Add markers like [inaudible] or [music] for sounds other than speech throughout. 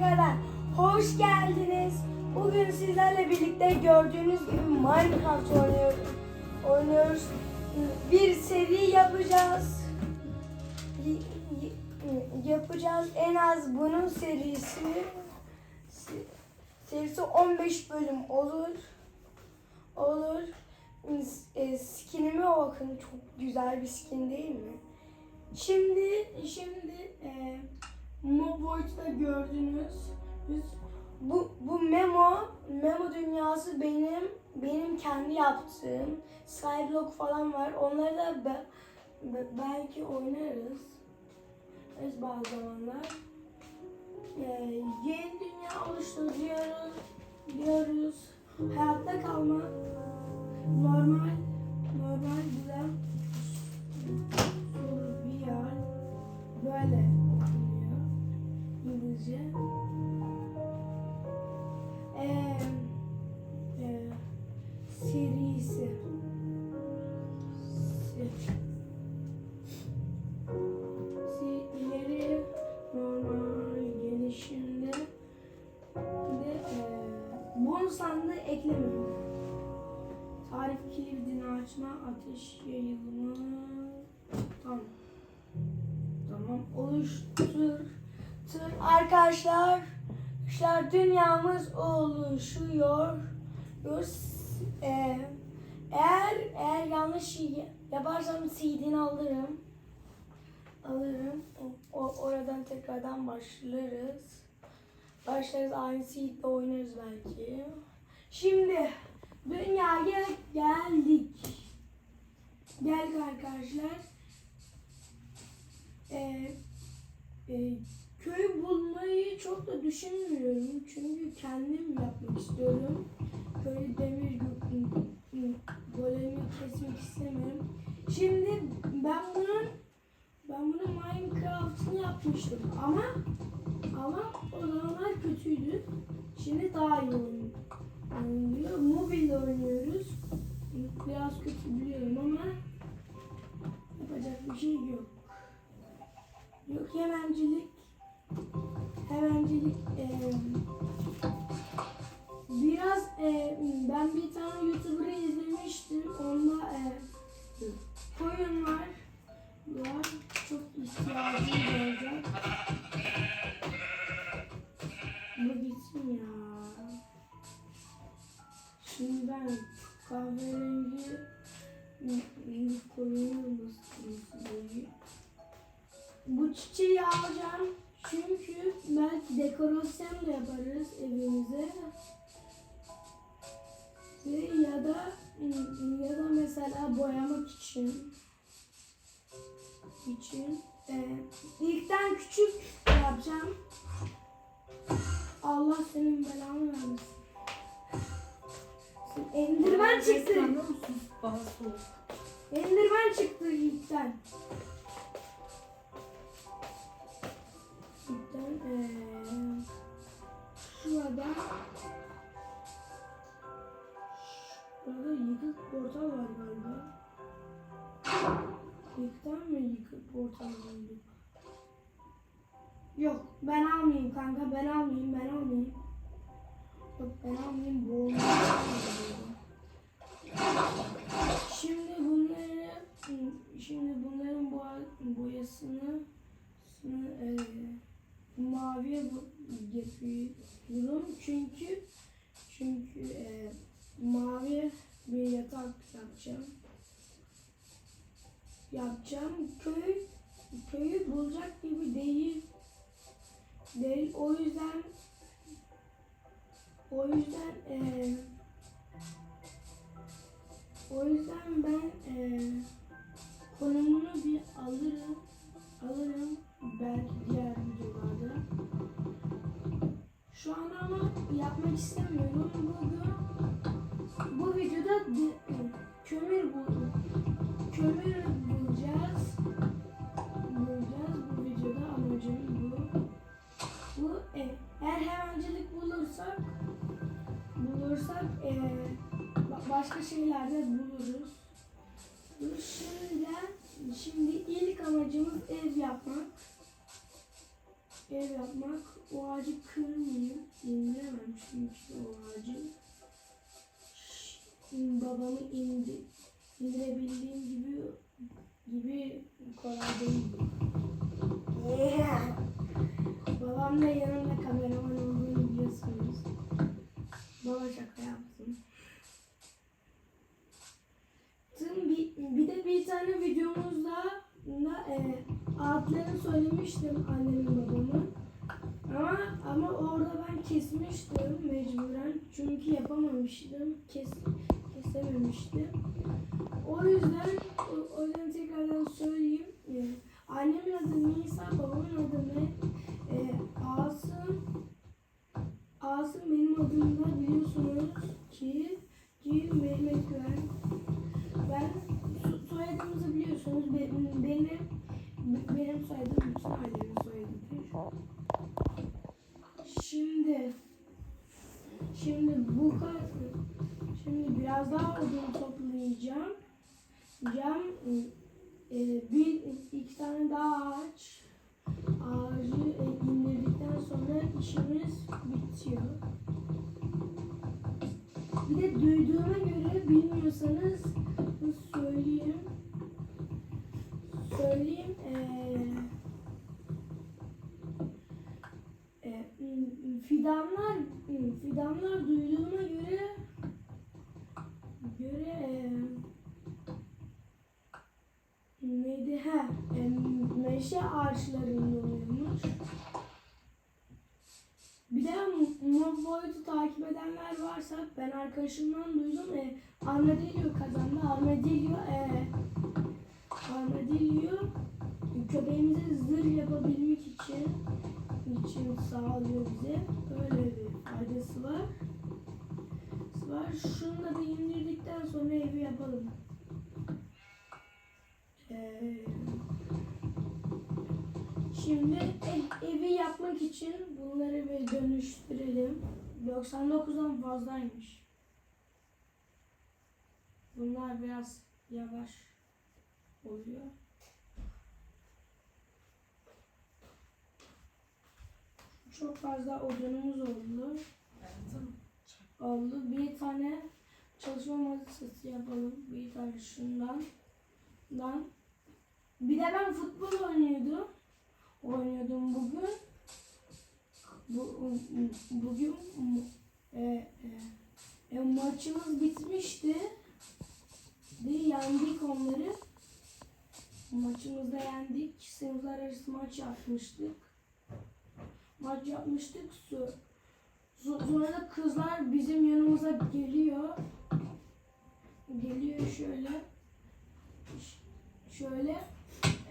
tekrardan hoş geldiniz. Bugün sizlerle birlikte gördüğünüz gibi Minecraft oynuyoruz. oynuyoruz. Bir seri yapacağız. Yapacağız en az bunun serisi se- serisi 15 bölüm olur. Olur. E, skinime bakın çok güzel bir skin değil mi? Şimdi şimdi e, Moboid'da gördünüz. Biz- Bu bu memo memo dünyası benim benim kendi yaptığım Skyblock falan var. Onları da be- be- belki oynarız. Evet bazı zamanlar. E, yeni dünya oluşturuyoruz diyoruz. Hayatta dünyamız oluşuyor. Yos- e, eğer eğer yanlış şey yaparsam CD'ni alırım. Alırım. O, oradan tekrardan başlarız. Başlarız aynı seed'de oynarız belki. Şimdi dünyaya geldik. Geldik arkadaşlar. Ee, e, köy bulmayı çok da düşünmüyorum. Çünkü kendim yapmak istiyorum. Böyle demir golemi kesmek istemiyorum. Şimdi ben bunun ben bunun Minecraft'ını yapmıştım ama ama o zamanlar kötüydü. Şimdi daha iyi oynuyor. Mobilde oynuyoruz. Biraz kötü biliyorum ama yapacak bir şey yok. Yok hemencilik. Hemencilik. eee, biraz eee, ben bir tane YouTuber'ı izlemiştim. Onda eee koyun var. Var. Çok ihtiyacım olacak. Bu bitsin ya. Şimdi ben kahverengi koyunu nasıl Bu çiçeği alacağım. Çünkü belki dekorasyon da yaparız evimize. Ve ya da ya da mesela boyamak için için e, ilkten küçük yapacağım. Allah senin belanı vermesin. Endirmen çıktı. Soğuk. Endirmen çıktı ilkten. İlkten eee şurada Burada yıkık portal var galiba. İlkten mi yıkık portal var? Yok ben almayayım kanka ben almayayım ben almayayım. Yok ben almayayım boğulmayayım. Şimdi bunları şimdi bunların boya, boyasını sını, e, maviye yapıyorum çünkü çünkü e, mavi bir yatak yapacağım. Yapacağım köy köyü bulacak gibi değil değil o yüzden o yüzden eee o yüzden ben eee konumunu bir alırım. Alırım belki diğer videolarda. Şu an ama yapmak istemiyorum. Bugün bu videoda de- kömür bul kömür bulacağız. Bulacağız bu videoda amacım bu. Bu e, eğer hemencilik bulursak bulursak e, ba- başka şeyler de buluruz. Şimdi, şimdi ilk amacımız ev. Ev yapmak. O ağacı kırmayayım. İndiremem çünkü o ağacı. Babamı indi, indirebildiğim gibi gibi kolay değil. Yeah. [laughs] Babam da yanımda kameraman olduğunu biliyorsunuz. Baba şaka yaptım. Tüm bir, bir de bir tane videomuzda da, e, adlarını söylemiştim annemin babamın. Ama ama orada ben kesmiştim mecburen çünkü yapamamıştım, kes, kesememiştim. O yüzden o, o yüzden tekrardan söyleyeyim. E, annemin adı Nisa, babamın adı ne? E, Asım. Asım benim adım da biliyorsunuz ki fidanlar m, fidanlar duyduğuma göre göre e, neydi ha e, meşe ağaçlarında oluyormuş. Bir de Mob Boyut'u takip edenler varsa ben arkadaşımdan duydum. E, Armadillo kazandı. Armadillo e, Armadillo köpeğimize zırh yapabilmek için için sağlıyor bize. Böyle bir faydası var. var. Şunu da bir indirdikten sonra evi yapalım. Ee, şimdi ev- evi yapmak için bunları bir dönüştürelim. 99'dan fazlaymış. Bunlar biraz yavaş oluyor. Çok fazla odunumuz oldu. Oldu. Bir tane çalışma masası yapalım. Bir tane şundan. Dan. Bir de ben futbol oynuyordum. Oynuyordum bugün. Bu, bugün e, e, e, maçımız bitmişti. De yendik onları. Maçımızda yendik. Sınıflar arası maç yapmıştık. Maç yapmıştık. Su. So- Sonra da kızlar bizim yanımıza geliyor. Geliyor şöyle. Şöyle.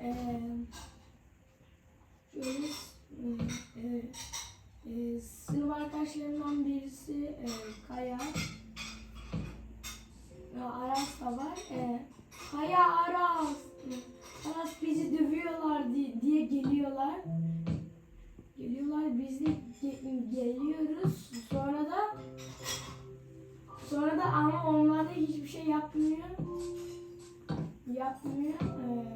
eee şöyle eee eee sınıf arkadaşlarımdan birisi eee Kaya. Aras da var. Eee Kaya. Aras biz de ge- geliyoruz. Sonra da sonra da ama onlar da hiçbir şey yapmıyor. Yapmıyor. Ee.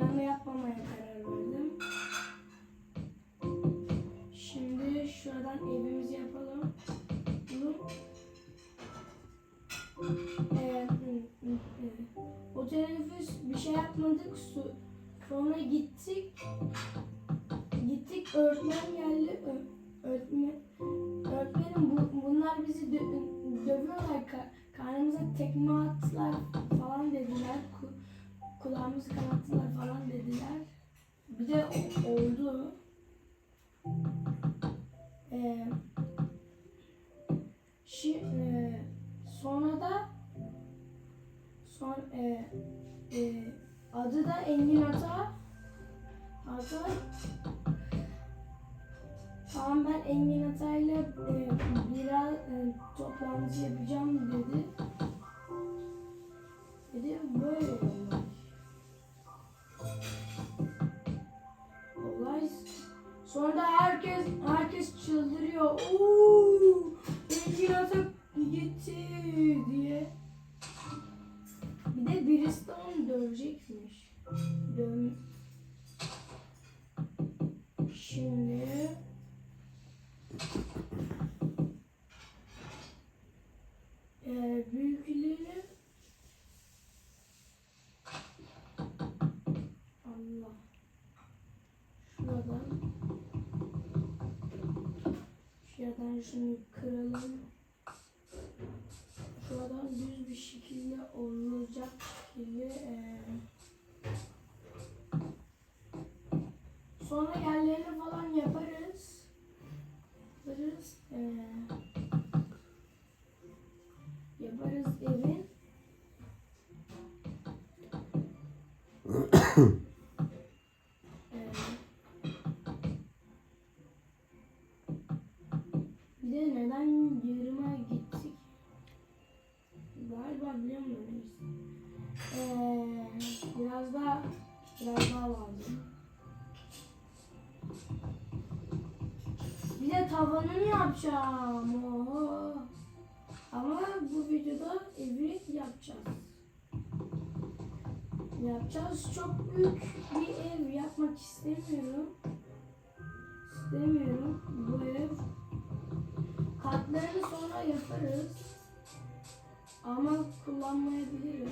Ben de yapmamaya karar verdim. Şimdi şuradan evimizi yapalım. Ee, o teneffüs bir şey yapmadık. Su, sonra gittik. Gittik öğretmen geldi. Öğretmen, öğretmenim bu, bunlar bizi dö- dövüyorlar. Ka- karnımıza tekme attılar falan dediler. Ku- kulağımızı kanattılar falan dediler. Bir de oldu. Ee, şi, e, sonra da son e, e, adı da Engin Ata. Ata Tamam ben Engin Atay'la e, biraz e, toplantı yapacağım dedi. Dedi böyle olay. Olay. Sonra da herkes herkes çıldırıyor. Oo! Engin Atay gitti diye. Bir de birisi onu dövecekmiş. Döv Şimdi eee büyükleri Allah. Şuradan. Şuradan şunu kıralım. Şuradan düz bir şekilde olacak şekilde eee Sonra yerlerini falan yaparız. Yaparız. Ee, yaparız evin. [coughs] Yapacağız. Çok büyük bir ev yapmak istemiyorum. İstemiyorum. Bu ev katlarını sonra yaparız. Ama kullanmayabilirim.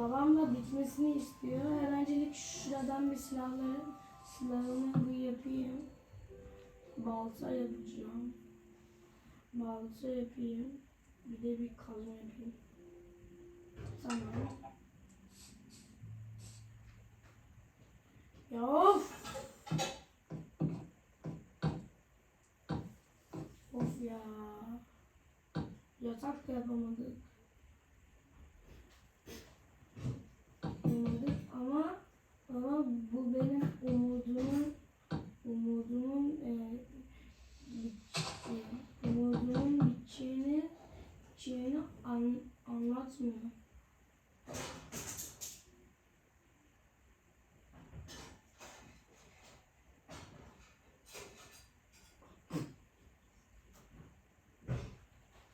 Babam da bitmesini istiyor. Hemencelik şuradan bir silahları silahımı bir yapayım. Balta yapacağım. Balta yapayım. Bir de bir kazma yapayım. Tamam. Ya of! Of ya. Yatak da yapamadık. Yapamadık ama ama bu benim umudumun umudumun e, e, umudumun biteceğini biteceğini an, anlatmıyor.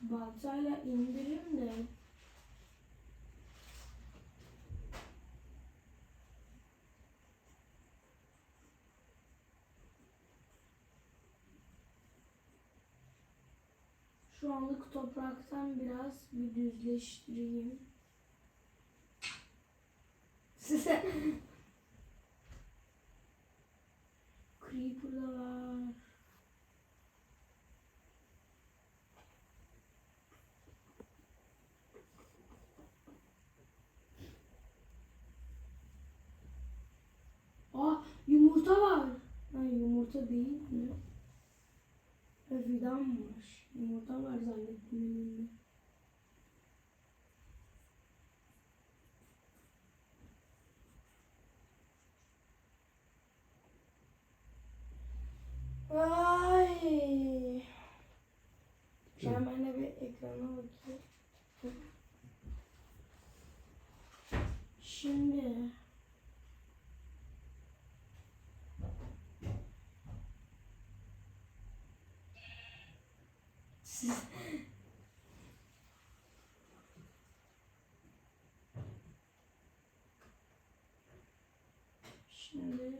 Baltayla indirim de Şu anlık topraktan biraz bir düzleştireyim. [laughs] Size Creeper da var. Aa yumurta var. Ha yumurta değil mi? Ha Yumurta var zannettim elimde. Ay. Şimdi ben de bir ekrana bakayım. Şimdi Şimdi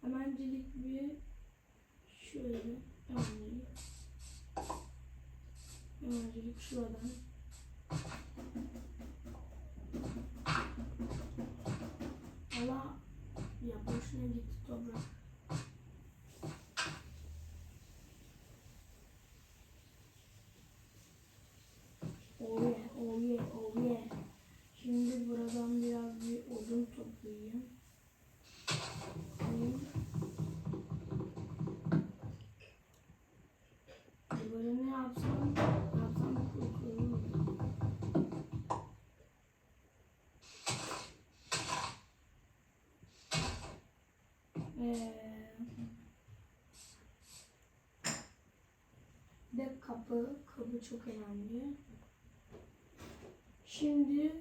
hemencilik bir şöyle hemencilik hemencilik şuradan. Ama ya boşuna gitti toprak kabı, kabı çok önemli. Şimdi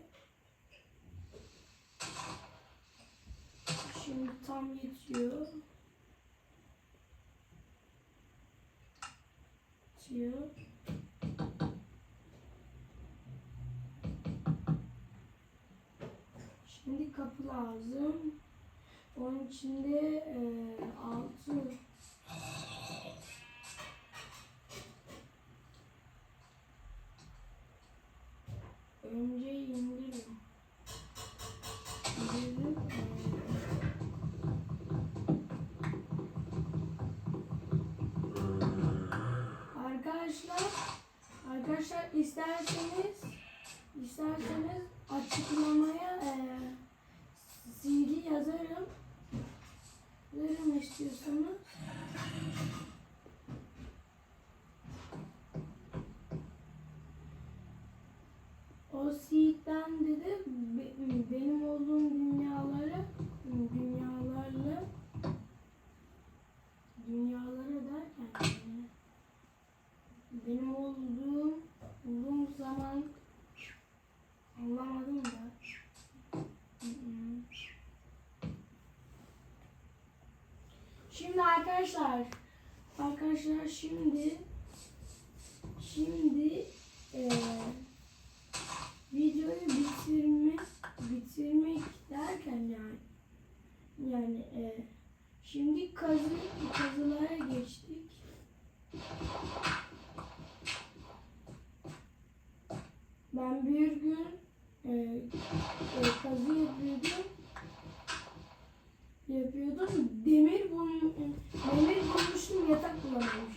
şimdi tam yetiyor. Yetiyor. Şimdi kapı lazım. Onun içinde e, altı kazı yapıyordum. Yapıyordum. Demir boyu demir bulmuştum yatak bulamamıştım.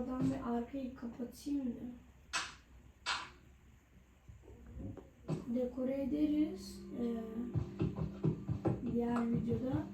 şuradan bir arkayı kapatayım mı? Dekore ederiz. Ee, diğer videoda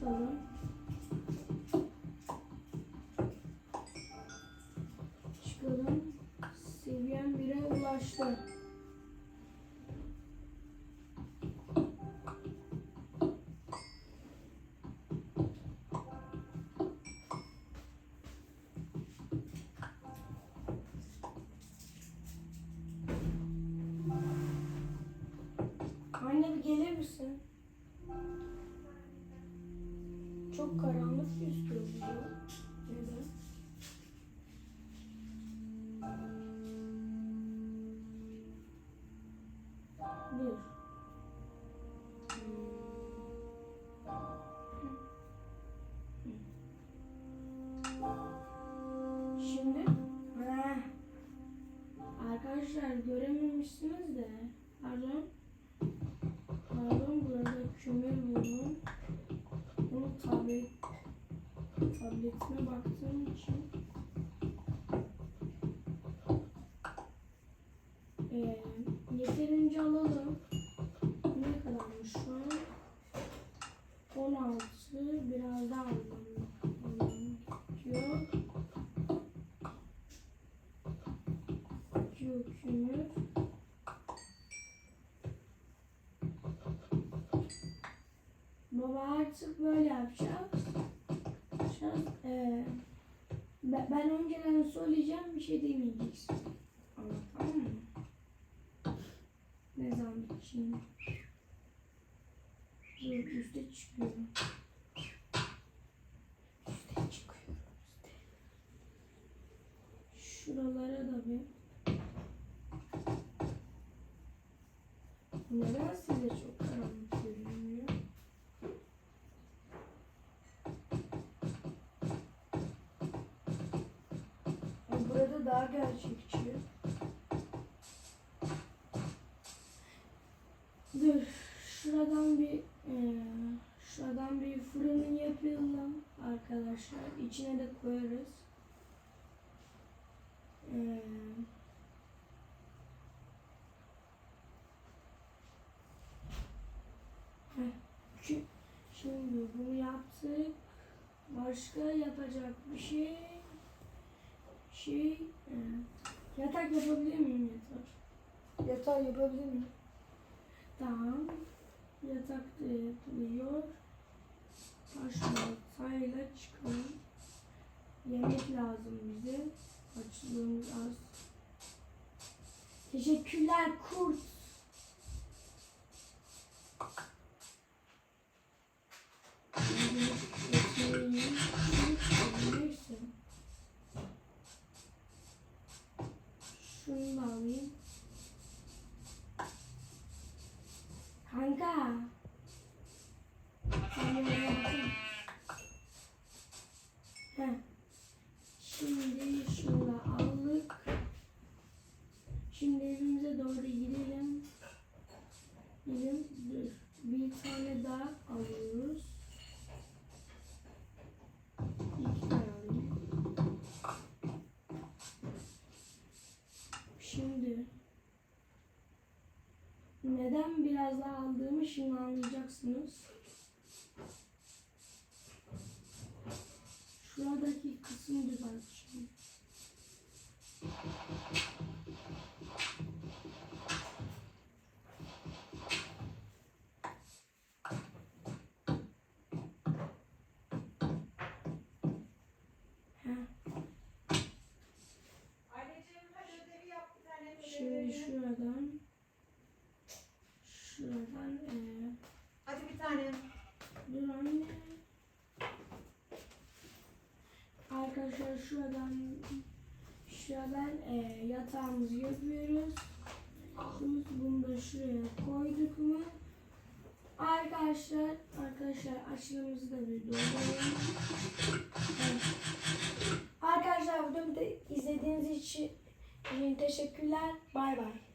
怎么了 Çok karanlık gözüküyor burada. Neden? Dur. Baba artık böyle yapacağız. Yapacağız. Ee, ben, ben önceden söyleyeceğim bir şey demeyeceksin. Ama tamam mı? Ne zaman biteceğini. Dur üste çıkıyorum. Şuradan bir fırın yapalım arkadaşlar. İçine de koyarız. Şu- Şimdi bunu yaptık. Başka yapacak bir şey şey eee, yatak yapabilir miyim yatak? Yatak yapabilir miyim? Tamam. Yatakta yapılıyor. Baltayla çıkalım. Yemek lazım bize. Açlığımız az. Teşekkürler kurt. Neyse. Biraz daha aldığımı şimdi anlayacaksınız. Şuradan şuradan eee yatağımızı yapıyoruz. Bunu da şuraya koyduk mu? Arkadaşlar, arkadaşlar açlığımızı da bir dolduralım. Evet. Arkadaşlar da izlediğiniz için teşekkürler. Bay bay.